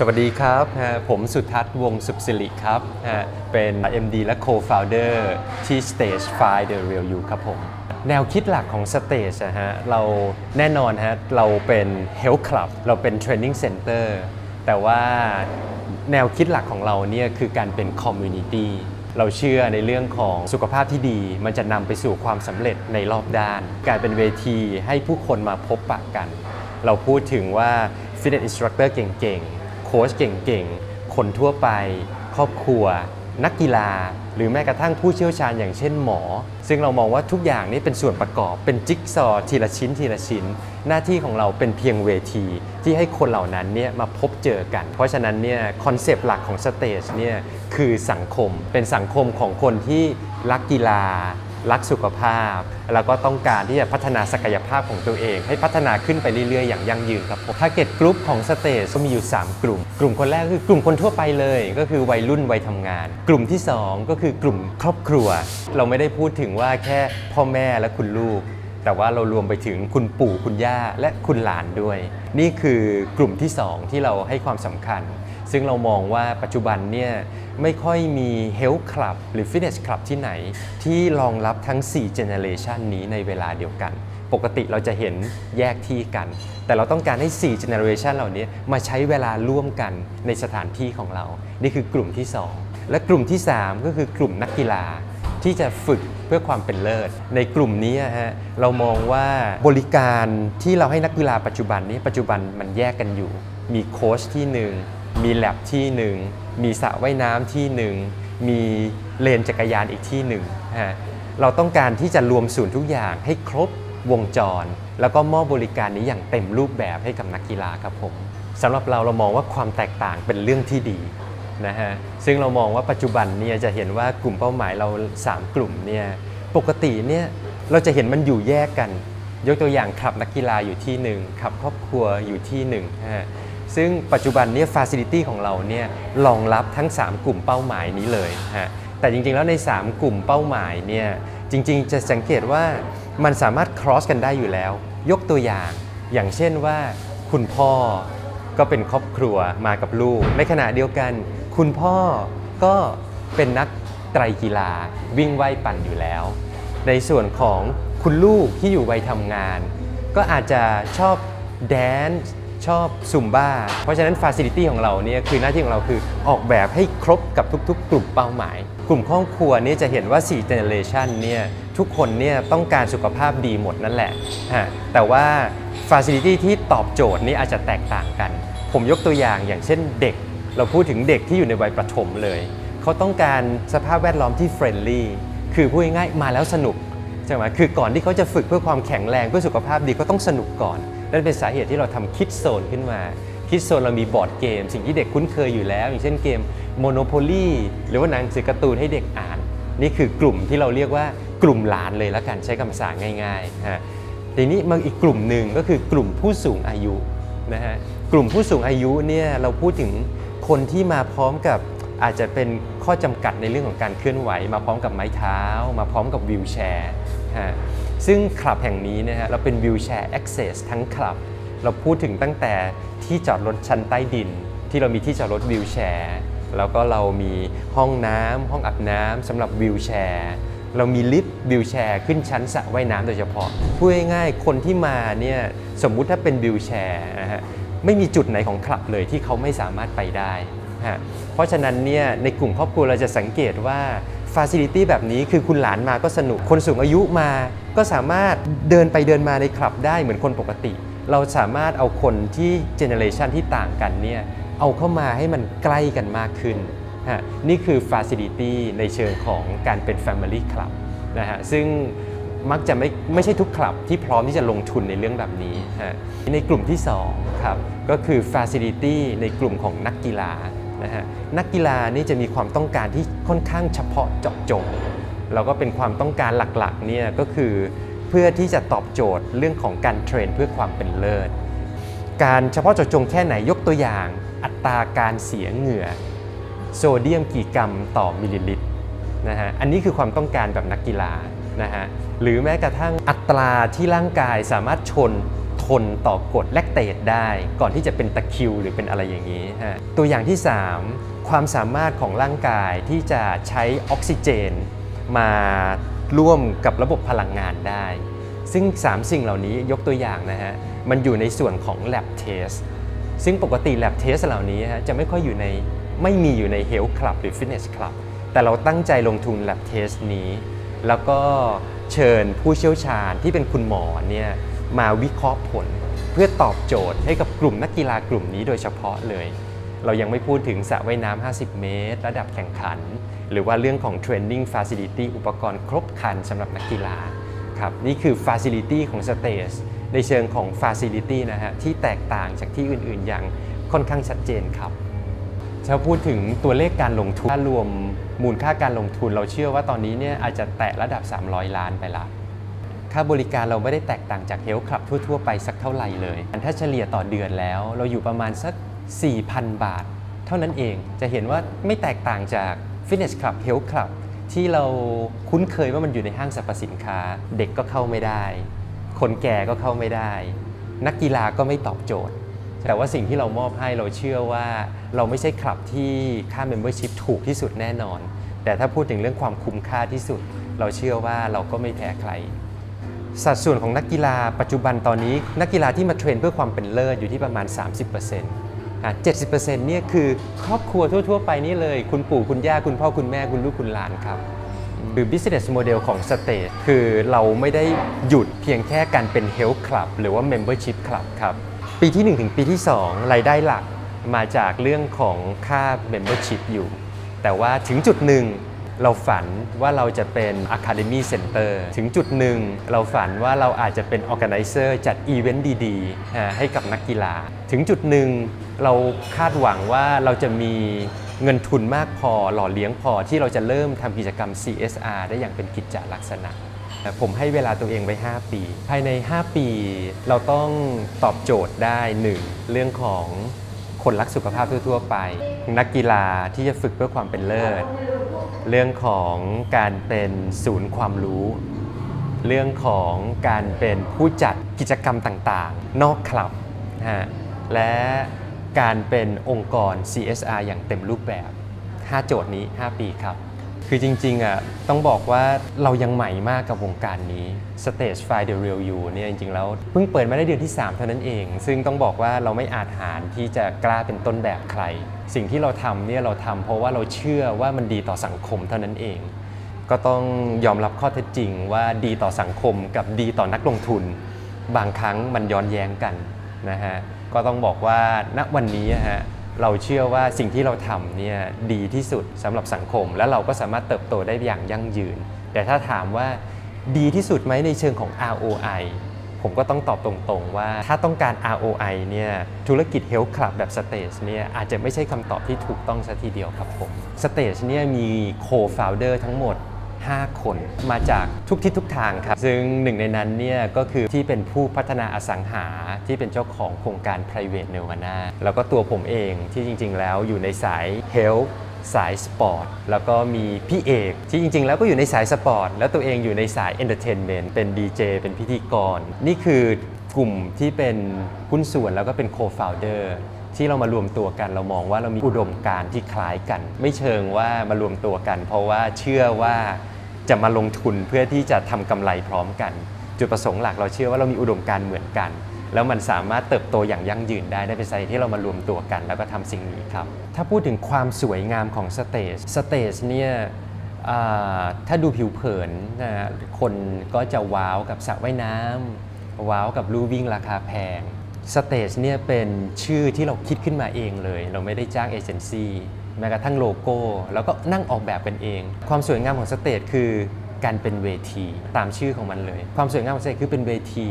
สวัสดีครับ ผมสุทัศน์วงศ์สุขสิริครับ เป็น MD และ Co-founder ที่ Stage 5 The Real You ครับผม แนวคิดหลักของ Stage อะฮะเราแน่นอนฮะเราเป็น Health Club เราเป็น Training Center แต่ว่าแนวคิดหลักของเราเนี่ยคือการเป็น Community เราเชื่อในเรื่องของสุขภาพที่ดี มันจะนำไปสู่ความสำเร็จในรอบด้าน การเป็นเวทีให้ผู้คนมาพบปะกัน เราพูดถึงว่า Fitness Instructor เก่งๆ โค้ชเก่งๆ คนทั่วไป ครอบครัว นักกีฬา หรือแม้กระทั่งผู้เชี่ยวชาญอย่างเช่นหมอ ซึ่งเรามองว่าทุกอย่างนี้เป็นส่วนประกอบเป็นจิ๊กซอว์ทีละชิ้นทีละชิ้น หน้าที่ของเราเป็นเพียงเวที ที่ให้คนเหล่านั้นเนี่ยมาพบเจอกัน เพราะฉะนั้นเนี่ยคอนเซปต์หลักของสเตจเนี่ยคือสังคมเป็นสังคมของคนที่รักกีฬา รักสุขภาพ แล้วก็ต้องการที่จะพัฒนาศักยภาพของตัวเอง ให้พัฒนาขึ้นไปเรื่อยๆ อย่างยั่งยืนครับผม t a r g e t Group ของสเตจก็มีอยู่ 3 กลุ่ม กลุ่มคนแรกคือกลุ่มคนทั่วไปเลย ก็คือวัยรุ่นวัยทำงาน กลุ่มที่ 2 ก็คือกลุ่มครอบครัว เราไม่ได้พูดถึงว่าแค่พ่อแม่และคุณลูก แต่ว่าเรารวมไปถึงคุณปู่คุณย่าและคุณหลานด้วย นี่คือกลุ่มที่ 2 ที่เราให้ความสำคัญ ซึ่งเรามองว่าปัจจุบันเนี่ยไม่ค่อยมี Health Club หรือ Fitness Club ที่ไหน ที่รองรับทั้ง 4 Generation นี้ในเวลาเดียวกัน ปกติเราจะเห็นแยกที่กัน แต่เราต้องการให้ 4 Generation เหล่านี้มาใช้เวลาร่วมกันในสถานที่ของเรา นี่คือกลุ่มที่ 2 และกลุ่มที่ 3 ก็คือกลุ่มนักกีฬา ที่จะฝึกเพื่อความเป็นเลิศ ในกลุ่มนี้ฮะเรามองว่าบริการที่เราให้นักกีฬาปัจจุบันนี้ปัจจุบันมันแยกกันอยู่ มีโค้ชที่หนึ่งมีแลบที่หนึ่งมีสระว่ายน้ำที่หนึ่งมีเลนจักรยานอีกที่หนึ่งฮะเราต้องการที่จะรวมศูนย์ทุกอย่างให้ครบวงจร แล้วก็มอบบริการนี้อย่างเต็มรูปแบบให้กับนักกีฬาครับผมสำหรับเราเรามองว่าความแตกต่างเป็นเรื่องที่ดี นะฮะซึ่งเรามองว่าปัจจุบันเนี่ยจะเห็นว่ากลุ่มเป้าหมายเรา 3 กลุ่มเนี่ยปกติเนี่ยเราจะเห็นมันอยู่แยกกัน ยกตัวอย่างขับนักกีฬาอยู่ที่หนึ่งขับครอบครัวอยู่ที่หนึ่งฮะซึ่งปัจจุบันเนี่ยฟ a ซิลิตี้ของเราเนี่ยรองรับทั้ง 3 กลุ่มเป้าหมายนี้เลยฮะแต่จริงๆแล้วใน 3 กลุ่มเป้าหมายเนี่ยจริงๆ จะสังเกตว่ามันสามารถ cross กันได้อยู่แล้ว ยกตัวอย่าง อย่างเช่นว่า คุณพ่อก็เป็นครอบครัวมากับลูก ในขณะเดียวกัน คุณพ่อก็เป็นนักไตรกีฬาวิ่งว่ายปั่นอยู่แล้ว ในส่วนของคุณลูกที่อยู่วัยทำงาน ก็อาจจะชอบแดนซ์ชอบซุมบ้า เพราะฉะนั้นฟ a ซิลิตี้ของเราเนี่ยคือหน้าที่ของเราคือออกแบบให้ครบกับทุกๆ กลุ่มเป้าหมาย กลุ่มครอบครัวเนี่ยจะเห็นว่า4 generation เนี่ยทุกคนเนี่ยต้องการสุขภาพดีหมดนั่นแหละฮะแต่ว่าฟ a ซิลิตี้ที่ตอบโจทย์นี้อาจจะแตกต่างกัน ผมยกตัวอย่างอย่างเช่นเด็ก เราพูดถึงเด็กที่อยู่ในวัยประถมเลย เขาต้องการสภาพแวดล้อมที่เฟรนลี่คือพูดง่ายๆมาแล้วสนุกใช่ไหมคือก่อนที่เขาจะฝึกเพื่อความแข็งแรงเพื่อสุขภาพดีก็ต้องสนุกก่อนนั่นเป็นสาเหตุที่เราทำคิดโซนขึ้นมา คิดโซนเรามีบอร์ดเกม สิ่งที่เด็กคุ้นเคยอยู่แล้ว อย่างเช่นเกม Monopoly หรือว่าหนังสือการ์ตูนให้เด็กอ่าน นี่คือกลุ่มที่เราเรียกว่ากลุ่มหลานเลยละกันใช้คำสั่งง่ายๆฮะทีนี้มันอีกกลุ่มหนึ่งก็คือกลุ่มผู้สูงอายุนะฮะกลุ่มผู้สูงอายุเนี่ยเราพูดถึง คนที่มาพร้อมกับอาจจะเป็นข้อจำกัดในเรื่องของการเคลื่อนไหว มาพร้อมกับไม้เท้า มาพร้อมกับวิวแชร์ฮะซึ่งคลับแห่งนี้นะฮะเราเป็นวิวแชร์แอคเซสทั้งคลับ เราพูดถึงตั้งแต่ที่จอดรถชั้นใต้ดิน ที่เรามีที่จอดรถวิวแชร์แล้วก็เรามีห้องน้ำห้องอาบน้ำสำหรับวิวแชร์เรามีลิฟต์วิวแชร์ขึ้นชั้นสระว่ายน้ำโดยเฉพาะพูดง่ายๆคนที่มาเนี่ยสมมุติถ้าเป็นวิวแชร์นะฮะ ไม่มีจุดไหนของคลับเลยที่เขาไม่สามารถไปได้ฮะเพราะฉะนั้นเนี่ยในกลุ่มครอบครัวเราจะสังเกตว่าฟ a ซิลิตี้แบบนี้คือคุณหลานมาก็สนุก คนสูงอายุมาก็สามารถเดินไปเดินมาในคลับได้เหมือนคนปกติ เราสามารถเอาคนที่เจเนอเรชันที่ต่างกันเนี่ยเอาเข้ามาให้มันใกล้กันมากขึ้นฮะนี่คือฟ a ซิลิตี้ในเชิงของการเป็น Family Club นะฮะซึ่ง มักจะไม่ไม่ใช่ทุกคลับที่พร้อมที่จะลงทุนในเรื่องแบบนี้ฮะในกลุ่มที่2ครับก็คือ Facility ในกลุ่มของนักกีฬานะฮะนักกีฬานี่จะมีความต้องการที่ค่อนข้างเฉพาะเจาะจงแล้วก็เป็นความต้องการหลักๆเนี่ยก็คือเพื่อที่จะตอบโจทย์เรื่องของการเทรนเพื่อความเป็นเลิศ การเฉพาะเจาะจงแค่ไหนยกตัวอย่าง อัตราการเสียเหงื่อ โซเดียมกี่กรัมต่อมิลลิลิตรนะฮะอันนี้คือความต้องการแบบนักกีฬา นะฮะหรือแม้กระทั่งอัตราที่ร่างกายสามารถชนทนต่อกดแลคเตตได้ก่อนที่จะเป็นตะคิวหรือเป็นอะไรอย่างนี้ฮะตัวอย่างที่ 3 ความสามารถของร่างกายที่จะใช้ออกซิเจน มาร่วมกับระบบพลังงานได้ ซึ่ง 3 สิ่งเหล่านี้ยกตัวอย่างนะฮะมันอยู่ในส่วนของ lab test ซึ่งปกติ lab test เหล่านี้ฮะจะไม่ค่อยอยู่ในไม่มีอยู่ใน health club หรือ fitness club แต่เราตั้งใจลงทุน lab test นี้ แล้วก็เชิญผู้เชี่ยวชาญที่เป็นคุณหมอเนี่ยมาวิเคราะห์ผล เพื่อตอบโจทย์ให้กับกลุ่มนักกีฬากลุ่มนี้โดยเฉพาะเลย เรายังไม่พูดถึงสระว่ายน้ำ 50 เมตร ระดับแข่งขัน หรือว่าเรื่องของ Training Facility อุปกรณ์ครบครันสำหรับนักกีฬาครับนี่คือ Facility ของ Stage ในเชิงของ Facility นะฮะที่แตกต่างจากที่อื่นๆอย่างค่อนข้างชัดเจนครับ ถ้าพูดถึงตัวเลขการลงทุนถ้ารวมมูลค่าการลงทุนเราเชื่อว่าตอนนี้เนี่ยอาจจะแตะระดับ 300 ล้านไปละค่าบริการเราไม่ได้แตกต่างจากเฮลท์คลับทั่ว ๆ ไปสักเท่าไหร่เลย ถ้าเฉลี่ยต่อเดือนแล้ว เราอยู่ประมาณสัก 4,000 บาท เท่านั้นเอง จะเห็นว่าไม่แตกต่างจาก Fitness Club Health Club ที่เราคุ้นเคยว่ามันอยู่ในห้างสรรพสินค้า เด็กก็เข้าไม่ได้ คนแก่ก็เข้าไม่ได้ นักกีฬาก็ไม่ตอบโจทย์ แต่ว่าสิ่งที่เรามอบให้เราเชื่อว่าเราไม่ใช่คลับที่ค่า Membership ถูกที่สุดแน่นอน แต่ถ้าพูดถึงเรื่องความคุ้มค่าที่สุด เราเชื่อว่าเราก็ไม่แพ้ใคร สัดส่วนของนักกีฬาปัจจุบันตอนนี้ นักกีฬาที่มาเทรนเพื่อความเป็นเลิศอยู่ที่ประมาณ 30%อะ70%เนี่ยคือครอบครัวทั่ว ๆ ไปนี่เลย คุณปู่คุณย่าคุณพ่อคุณแม่คุณลูกคุณหลานครับ คือ business model ของ Stage คือเราไม่ได้หยุดเพียงแค่การเป็น health club หรือว่า membership club ครับ ปีที่ 1 ถึงปีที่ 2 รายได้หลักมาจากเรื่องของค่า membership อยู่ แต่ว่าถึงจุดหนึ่งเราฝันว่าเราจะเป็น Academy Center ถึงจุดหนึ่งเราฝันว่าเราอาจจะเป็น Organizer จัดอีเวนต์ดีๆ ให้กับนักกีฬา ถึงจุดหนึ่งเราคาดหวังว่าเราจะมีเงินทุนมากพอหล่อเลี้ยงพอที่เราจะเริ่มทำกิจกรรม CSR ได้อย่างเป็นกิจจลักษณะ ผมให้เวลาตัวเองไว้ 5 ปี ภายใน 5 ปี เราต้องตอบโจทย์ได้ 1. เรื่องของคนรักสุขภาพทั่ว ๆ ไป นักกีฬาที่จะฝึกเพื่อความเป็นเลิศ เรื่องของการเป็นศูนย์ความรู้ เรื่องของการเป็นผู้จัดกิจกรรมต่างๆ นอกคลับนะฮะและการเป็นองค์กร CSR อย่างเต็มรูปแบบ 5 โจทย์นี้ 5 ปีครับ คือจริงๆอะต้องบอกว่าเรายังใหม่มากกับวงการนี้ Stage 5 The Real You เนี่ยจริงๆแล้วเพิ่งเปิดมาได้เดือนที่ 3 เท่านั้นเอง ซึ่งต้องบอกว่าเราไม่อาจหารที่จะกล้าเป็นต้นแบบใคร สิ่งที่เราทำเนี่ยเราทำเพราะว่าเราเชื่อว่ามันดีต่อสังคมเท่านั้นเอง ก็ต้องยอมรับข้อเท็จจริงว่าดีต่อสังคมกับดีต่อนักลงทุน บางครั้งมันย้อนแย้งกันนะฮะก็ต้องบอกว่าณวันนี้ฮะ เราเชื่อว่าสิ่งที่เราทำเนี่ยดีที่สุดสำหรับสังคม และเราก็สามารถเติบโตได้อย่างยั่งยืน แต่ถ้าถามว่าดีที่สุดไหมในเชิงของ ROI ผมก็ต้องตอบตรงๆ ว่าถ้าต้องการ ROI เนี่ยธุรกิจ Health Club แบบ Stage เนี่ยอาจจะไม่ใช่คำตอบที่ถูกต้องซะทีเดียวครับผม Stage เนี่ยมี Co-founder ทั้งหมด 5 คนมาจากทุกทิศทุกทางครับ ซึ่งหนึ่งในนั้นเนี่ยก็คือที่เป็นผู้พัฒนาอสังหาที่เป็นเจ้าของโครงการ private nirvana แล้วก็ตัวผมเองที่จริง ๆ แล้วอยู่ในสาย health สายสปอร์ต แล้วก็มีพี่เอกที่จริง ๆ แล้วก็อยู่ในสายสปอร์ต แล้วตัวเองอยู่ในสาย entertainment เป็นดีเจเป็นพิธีกร นี่คือกลุ่มที่เป็นหุ้นส่วนแล้วก็เป็น co-founder ที่เรามารวมตัวกันเรามองว่าเรามีอุดมการณ์ที่คล้ายกัน ไม่เชิงว่ามารวมตัวกัน เพราะว่าเชื่อว่าจะมาลงทุนเพื่อที่จะทำกำไรพร้อมกัน จุดประสงค์หลักเราเชื่อว่าเรามีอุดมการณ์เหมือนกัน แล้วมันสามารถเติบโตอย่างยั่งยืนได้ได้เป็นสาเหตุที่เรามารวมตัวกัน แล้วก็ทำสิ่งนี้ครับ ถ้าพูดถึงความสวยงามของสเตจสเตจเนี่ยถ้าดูผิวเผินนะฮะคนก็จะว้าวกับสระว่ายน้ำว้าวกับลู่วิ่งราคาแพง สเตจเนี่ยเป็นชื่อที่เราคิดขึ้นมาเองเลย เราไม่ได้จ้างเอเจนซี่แม้กระทั่งโลโก้ แล้วก็นั่งออกแบบกันเอง ความสวยงามของสเตจคือการเป็นเวทีตามชื่อของมันเลย ความสวยงามของสเตจคือเป็นเวที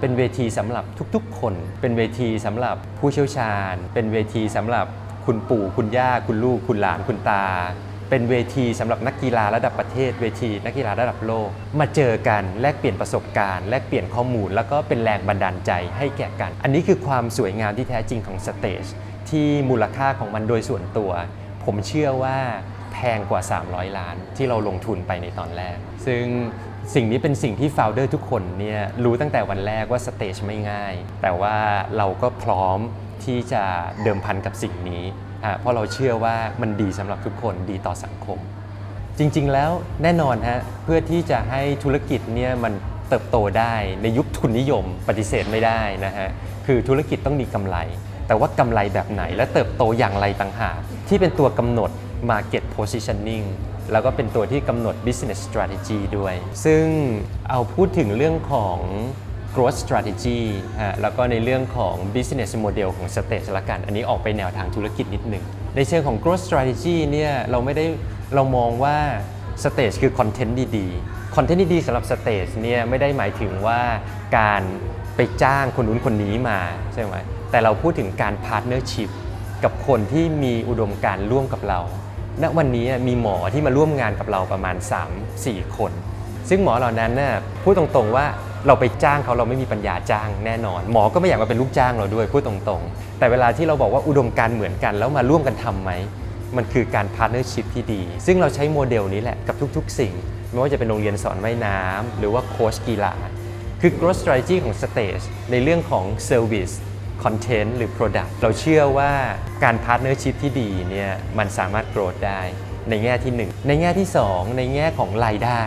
เป็นเวทีสำหรับทุกๆ คน เป็นเวทีสำหรับผู้เชี่ยวชาญ เป็นเวทีสำหรับคุณปู่คุณย่าคุณลูกคุณหลานคุณตา เป็นเวทีสำหรับนักกีฬาระดับประเทศ เวทีนักกีฬาระดับโลก มาเจอกันแลกเปลี่ยนประสบการณ์แลกเปลี่ยนข้อมูล แล้วก็เป็นแรงบันดาลใจให้แก่กัน อันนี้คือความสวยงามที่แท้จริงของสเตจที่มูลค่าของมันโดยส่วนตัว ผมเชื่อว่าแพงกว่า 300 ล้านที่เราลงทุนไปในตอนแรก ซึ่งสิ่งนี้เป็นสิ่งที่โฟลเดอร์ทุกคนเนี่ยรู้ตั้งแต่วันแรกว่าสเตจไม่ง่าย แต่ว่าเราก็พร้อมที่จะเดิมพันกับสิ่งนี้ เพราะเราเชื่อว่ามันดีสำหรับทุกคนดีต่อสังคม จริงๆแล้วแน่นอนฮะเพื่อที่จะให้ธุรกิจเนี่ยมันเติบโตได้ในยุคทุนนิยมปฏิเสธไม่ได้นะฮะคือธุรกิจต้องมีกำไร แต่ว่ากำไรแบบไหนและเติบโตอย่างไรต่างหากที่เป็นตัวกำหนด market positioning แล้วก็เป็นตัวที่กำหนด business strategy ด้วย ซึ่งเอาพูดถึงเรื่องของ growth strategy ฮะแล้วก็ในเรื่องของ business model ของ stage ละกัน อันนี้ออกไปแนวทางธุรกิจนิดหนึ่ง ในเชิงของ growth strategy เนี่ยเราไม่ได้เรามองว่า stage คือ content ดีๆ content ดีๆสำหรับ stage เนี่ยไม่ได้หมายถึงว่าการไปจ้างคนนู้นคนนี้มาใช่ไหมแต่เราพูดถึงการ partnership กับคนที่มีอุดมการร่วมกับเราณวันนี้มีหมอที่มาร่วมงานกับเราประมาณ 3-4 คน ซึ่งหมอเหล่านั้นน่ะพูดตรงๆว่า เราไปจ้างเขาเราไม่มีปัญญาจ้างแน่นอน หมอก็ไม่อยากมาเป็นลูกจ้างเราด้วยพูดตรงๆ แต่เวลาที่เราบอกว่าอุดมการเหมือนกัน แล้วมาร่วมกันทำไหม มันคือการพาร์ n เนอร์ชิพที่ดี ซึ่งเราใช้โมเดลนี้แหละกับทุกๆ สิ่ง ไม่ว่าจะเป็นโรงเรียนสอนว่ายน้ำหรือว่าโค้ชกีฬาคือ growth strategy ของ stage ในเรื่องของ service content หรือ product เราเชื่อว่าการ partnership ที่ดีเนี่ยมันสามารถ growth ได้ในแง่ที่ 1 ในแง่ที่ 2 ในแง่ของรายได้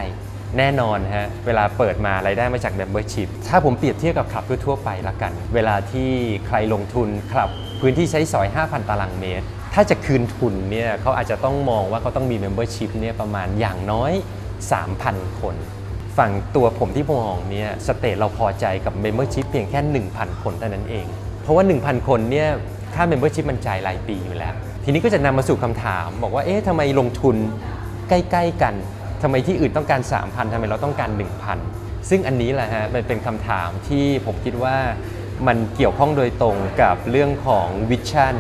แน่นอนฮะเวลาเปิดมารายได้มาจาก membership ถ้าผมเปรียบเทียบกับคลับทั่วๆไปละกัน เวลาที่ใครลงทุนคลับ พื้นที่ใช้สอย 5,000 ตารางเมตร ถ้าจะคืนทุนเนี่ยเขาอาจจะต้องมองว่าเขาต้องมี membership เนี่ยประมาณอย่างน้อย 3,000 คน ฝั่งตัวผมที่มองเนี่ยสเตทเราพอใจกับ Membership เพียงแค่ 1,000 คนเท่านั้นเอง เพราะว่า 1,000 คนเนี่ยค่า Membership มันจ่ายรายปีอยู่แล้ว ทีนี้ก็จะนำมาสู่คำถาม บอกว่าเอ๊ะทำไมลงทุนใกล้ ๆ กัน ทำไมที่อื่นต้องการ 3,000ทำไมเราต้องการ 1,000 ซึ่งอันนี้แหละฮะมันเป็นคำถามที่ผมคิดว่ามันเกี่ยวข้องโดยตรงกับเรื่องของวิชั่น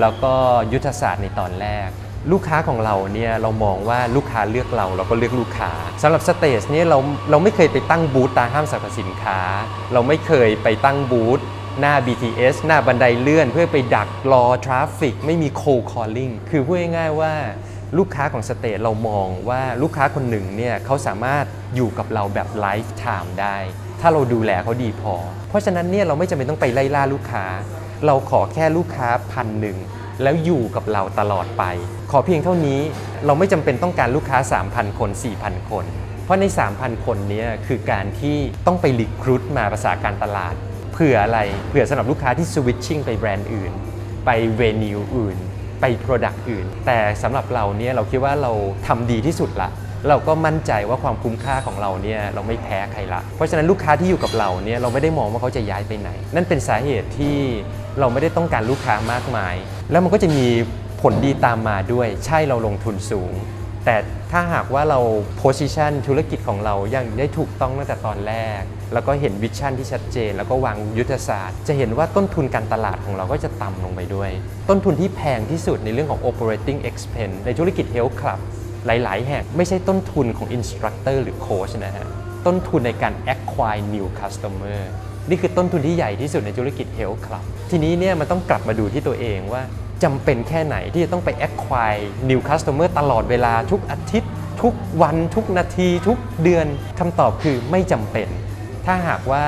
แล้วก็ยุทธศาสตร์ในตอนแรก ลูกค้าของเราเนี่ยเรามองว่าลูกค้าเลือกเราเราก็เลือกลูกค้าสำหรับสเตจเนี่ยเราเราไม่เคยไปตั้งบูธตามห้างสรรพสินค้า เราไม่เคยไปตั้งบูธหน้า BTS หน้าบันไดเลื่อนเพื่อไปดักรอทราฟฟิกไม่มี cold calling คือพูดง่ายๆว่า ลูกค้าของสเตจเรามองว่าลูกค้าคนหนึ่งเนี่ยเขาสามารถอยู่กับเราแบบไลฟ์ไทม์ได้ ถ้าเราดูแลเขาดีพอ เพราะฉะนั้นเนี่ยเราไม่จำเป็นต้องไปไล่ล่าลูกค้า เราขอแค่ลูกค้าพันหนึ่งแล้วอยู่กับเราตลอดไป ขอเพียงเท่านี้เราไม่จำเป็นต้องการลูกค้า 3,000 คน 4,000 คน เพราะใน 3,000 คนนี้คือการที่ต้องไปรีครูดมาภาษาการตลาด เผื่ออะไรเผื่อสำหรับลูกค้าที่สวิตชิ่งไปแบรนด์อื่น ไปเวนิวอื่น ไปโปรดักต์อื่น แต่สำหรับเราเนี่ยเราคิดว่าเราทำดีที่สุดละเราก็มั่นใจว่าความคุ้มค่าของเราเนี่ยเราไม่แพ้ใครละ เพราะฉะนั้นลูกค้าที่อยู่กับเราเนี่ยเราไม่ได้มองว่าเขาจะย้ายไปไหน นั่นเป็นสาเหตุที่เราไม่ได้ต้องการลูกค้ามากมาย แล้วมันก็จะมีผลดีตามมาด้วย ใช่เราลงทุนสูง แต่ถ้าหากว่าเรา position ธุรกิจของเรายังได้ถูกต้องตั้งแต่ตอนแรก แล้วก็เห็นวิชั่นที่ชัดเจน แล้วก็วางยุทธศาสตร์ จะเห็นว่าต้นทุนการตลาดของเราก็จะต่ำลงไปด้วย ต้นทุนที่แพงที่สุดในเรื่องของ operating expense ในธุรกิจ health club หลาย ๆ แห่งไม่ใช่ต้นทุนของ instructor หรือ coach นะฮะ ต้นทุนในการ acquire new customer นี่คือต้นทุนที่ใหญ่ที่สุดในธุรกิจ health club ทีนี้เนี่ยมันต้องกลับมาดูที่ตัวเองว่า จำเป็นแค่ไหนที่จะต้องไป acquire new customer ตลอดเวลาทุกอาทิตย์ ทุกวันทุกนาที ทุกเดือนคำตอบคือไม่จำเป็น ถ้าหากว่า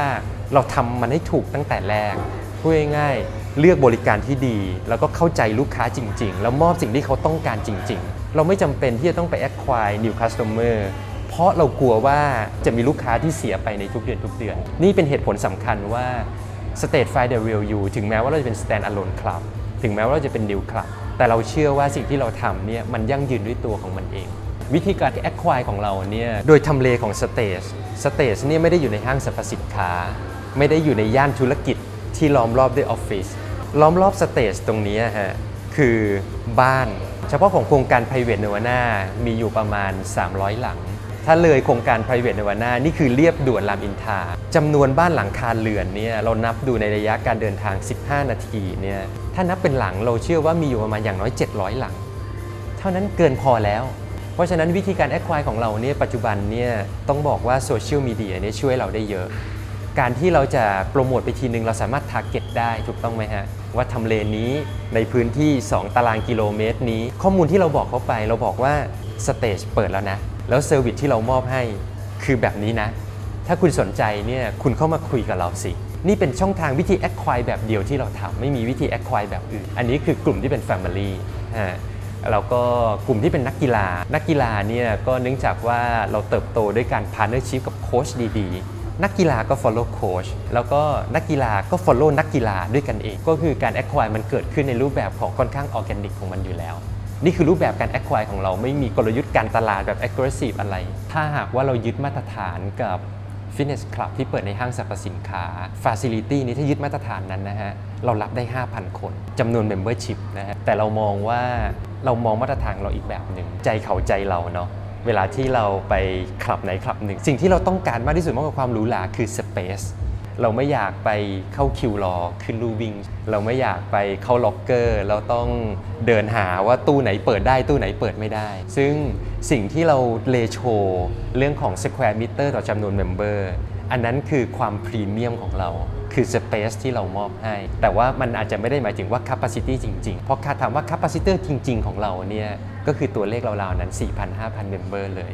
เราทำมันให้ถูกตั้งแต่แรกพูดง่ายๆเลือกบริการที่ดี แล้วก็เข้าใจลูกค้าจริง ๆ แล้วมอบสิ่งที่เขาต้องการจริง ๆ เราไม่จำเป็นที่จะต้องไป acquire new customer เพราะเรากลัวว่าจะมีลูกค้าที่เสียไปในทุกเดือนทุกเดือน นี่เป็นเหตุผลสำคัญว่า State f i The Real You ถึงแม้ว่าเราจะเป็น Stand Alone Club ถึงแม้ว่าเราจะเป็น New Club แต่เราเชื่อว่าสิ่งที่เราทำเนี่ยมันยั่งยืนด้วยตัวของมันเอง วิธีการ acquire ของเราเนี่ยโดยทำเลของ Stage Stage เนี่ยไม่ได้อยู่ในห้างสรรพสินค้า ไม่ได้อยู่ในย่านธุรกิจที่ล้อมรอบด้วยออฟฟิศล้อมรอบสเตจตรงนี้ฮะคือบ้าน เฉพาะของโครงการ private Nirvana มีอยู่ประมาณ 300 หลัง ถ้าเลยโครงการ private Nirvana นี่คือเรียบด่วนรามอินทาจำนวนบ้านหลังคาเรือนเนี่ยเรานับดูในระยะการเดินทาง 15 นาทีเนี่ย ถ้านับเป็นหลังเราเชื่อว่ามีอยู่ประมาณอย่างน้อย 700 หลัง เท่านั้นเกินพอแล้ว เพราะฉะนั้นวิธีการ acquire ของเราเนี่ยปัจจุบันเนี่ยต้องบอกว่าโซเชียลมีเดียเนี่ยช่วยเราได้เยอะ การที่เราจะโปรโมทไปทีนึงเราสามารถ target ได้ถูกต้องไหมฮะ ว่าทำเลนี้ในพื้นที่ 2 ตารางกิโลเมตรนี้ ข้อมูลที่เราบอกเขาไป เราบอกว่าสเตจเปิดแล้วนะ แล้วเซอร์วิสที่เรามอบให้คือแบบนี้นะ ถ้าคุณสนใจเนี่ยคุณเข้ามาคุยกับเราสิ นี่เป็นช่องทางวิธี acquire แบบเดียวที่เราทำไม่มีวิธี acquire แบบอื่น อันนี้คือกลุ่มที่เป็น family ฮะแล้วก็กลุ่มที่เป็นนักกีฬา นักกีฬาเนี่ยก็เนื่องจากว่าเราเติบโตด้วยการ partnership กับโค้ชดีๆ นักกีฬาก็ follow coach แล้วก็นักกีฬาก็ follow นักกีฬาด้วยกันเอง ก็คือการ acquire มันเกิดขึ้นในรูปแบบของค่อนข้าง organic ของมันอยู่แล้ว นี่คือรูปแบบการ acquire ของเราไม่มีกลยุทธ์การตลาดแบบ aggressive อะไร ถ้าหากว่าเรายึดมาตรฐานกับ ฟิตเนสคลับที่เปิดในห้างสรรพสินค้าฟาซิลิตี้นี้ถ้ายึดมาตรฐานนั้นนะฮะ เรารับได้ 5,000 คนจำนวนเมมเบอร์ชิพนะฮะ แต่เรามองว่าเรามองมาตรฐานเราอีกแบบหนึ่ง ใจเขาใจเราเนาะเวลาที่เราไปคลับไหนคลับหนึ่ง สิ่งที่เราต้องการมากที่สุดมากกว่าความหรูหราคือสเปซ เราไม่อยากไปเข้าคิวรอขึ้นลูวิ่งเราไม่อยากไปเข้าล็อกเกอร์เราต้องเดินหาว่าตู้ไหนเปิดได้ตู้ไหนเปิดไม่ได้ ซึ่งสิ่งที่เราเลโชเรื่องของ Square Meter ต่อจำนวนเมมเบอร์อันนั้นคือความพรีเมียมของเราคือ Space ที่เรามอบให้ แต่ว่ามันอาจจะไม่ได้หมายถึงว่า Capacity จริง ๆ เพราะคาถามว่า Capacity จริง ๆ ของเราเนี่ยก็คือตัวเลขราวๆนั้น 4,000-5,000เมมเบอร์เลย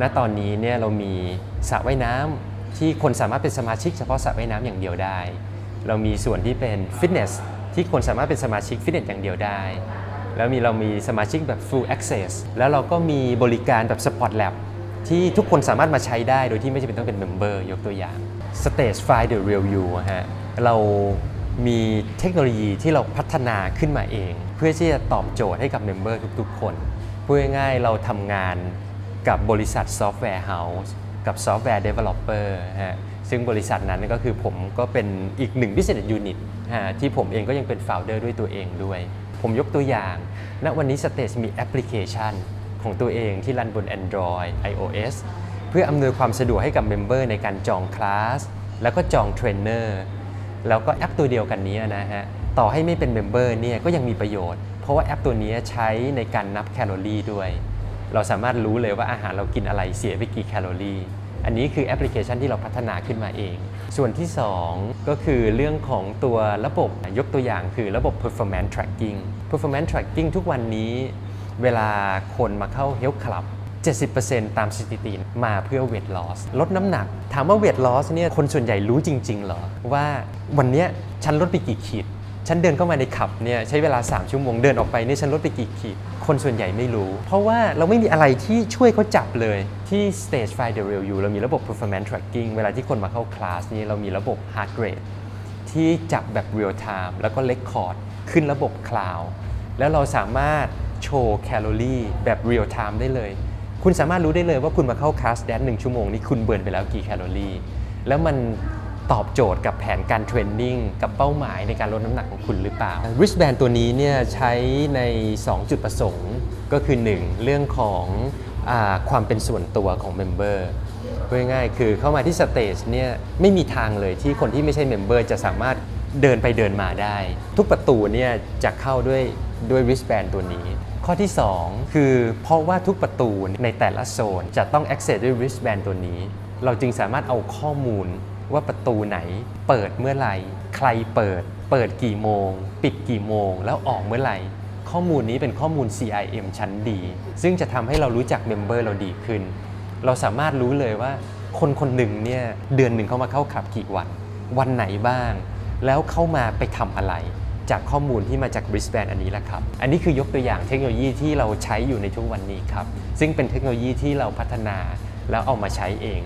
ณ ตอนนี้เนี่ยเรามีสระว่ายน้ำ ที่คนสามารถเป็นสมาชิกเฉพาะสระว่ายน้ำอย่างเดียวได้ เรามีส่วนที่เป็นฟิตเนสที่คนสามารถเป็นสมาชิกฟิตเนสอย่างเดียวได้ แล้วมีเรามีสมาชิกแบบ full access แล้วเราก็มีบริการแบบ sport lab ที่ทุกคนสามารถมาใช้ได้โดยที่ไม่จำเป็นต้องเป็นเมมเบอร์ยกตัวอย่าง Stage f i the real you ฮะเรามีเทคโนโลยีที่เราพัฒนาขึ้นมาเอง เพื่อที่จะตอบโจทย์ให้กับเมมเบอร์ทุกๆ คนพูดง่ายๆเราทำงานกับบริษัทซอฟต์แวร์เฮาส์ กับซอฟต์แวร์เดเวลลอปเปอร์ฮะซึ่งบริษัทนั้นก็คือผมก็เป็นอีกหนึ่ง business unit ฮะที่ผมเองก็ยังเป็น founder ด้วยตัวเองด้วย ผมยกตัวอย่างณวันนี้ Stage มีแอปพลิเคชันของตัวเองที่รันบน Android iOS เพื่ออำนวยความสะดวกให้กับเมมเบอร์ในการจองคลาสแล้วก็จองเทรนเนอร์แล้วก็แอปตัวเดียวกันนี้นะฮะต่อให้ไม่เป็นเมมเบอร์เนี่ยก็ยังมีประโยชน์ เพราะว่าแอปตัวนี้ใช้ในการนับแคลอรี่ด้วย เราสามารถรู้เลยว่าอาหารเรากินอะไรเสียไปกี่แคลอรี่ อันนี้คือแอปพลิเคชันที่เราพัฒนาขึ้นมาเอง ส่วนที่ 2 ก็คือเรื่องของตัวระบบยกตัวอย่างคือระบบ performance tracking performance tracking ทุกวันนี้ เวลาคนมาเข้า Health Club 70%ตามสถิติมาเพื่อ weight loss ลดน้ำหนัก ถามว่า weight loss เนี่ยคนส่วนใหญ่รู้จริง ๆ เหรอ ว่าวันนี้ฉันลดไปกี่ขีด ฉันเดินเข้ามาในขับเนี่ยใช้เวลา 3 ชั่วโมงเดินออกไปเนี่ยฉันลดไปกี่ขีด คนส่วนใหญ่ไม่รู้ เพราะว่าเราไม่มีอะไรที่ช่วยเขาจับเลยที่ Stage 5 The Real You เรามีระบบ performance tracking เวลาที่คนมาเข้าคลาสนี่เรามีระบบ heart rate ที่จับแบบ real time แล้วก็ record ขึ้นระบบคลาวด์แล้วเราสามารถโชว์แคลอรี่แบบ real time ได้เลย คุณสามารถรู้ได้เลยว่าคุณมาเข้าคลาสแดนหนึ่งชั่วโมงนี้คุณเบิร์นไปแล้วกี่แคลอรี่แล้วมัน ตอบโจทย์กับแผนการเทรนนิ่งกับเป้าหมายในการลดน้ำหนักของคุณหรือเปล่า wristband ตัวนี้เนี่ยใช้ใน 2 จุดประสงค์ ก็คือ 1 เรื่องของอความเป็นส่วนตัวของเมมเบอร์พูดง่ายๆคือเข้ามาที่สเตจเนี่ยไม่มีทางเลยที่คนที่ไม่ใช่เมมเบอร์จะสามารถเดินไปเดินมาได้ ทุกประตูเนี่ยจะเข้าด้วยด้วย wristband ตัวนี้ ข้อที่ 2 คือเพราะว่าทุกประตูในแต่ละโซนจะต้อง access ด้วย wristband ตัวนี้ เราจึงสามารถเอาข้อมูล ว่าประตูไหน เปิดเมื่อไหร่ ใครเปิด เปิดกี่โมง ปิดกี่โมง แล้วออกเมื่อไหร่ ข้อมูลนี้เป็นข้อมูล CIM ชั้นดี ซึ่งจะทำให้เรารู้จักเมมเบอร์เราดีขึ้น เราสามารถรู้เลยว่าคนคนหนึ่งเนี่ยเดือนหนึ่งเขามาเข้าคลับกี่วัน วันไหนบ้าง แล้วเข้ามาไปทำอะไร จากข้อมูลที่มาจาก wristband อันนี้แหละครับ อันนี้คือยกตัวอย่างเทคโนโลยีที่เราใช้อยู่ในทุกวันนี้ครับ ซึ่งเป็นเทคโนโลยีที่เราพัฒนาแล้วเอามาใช้เอง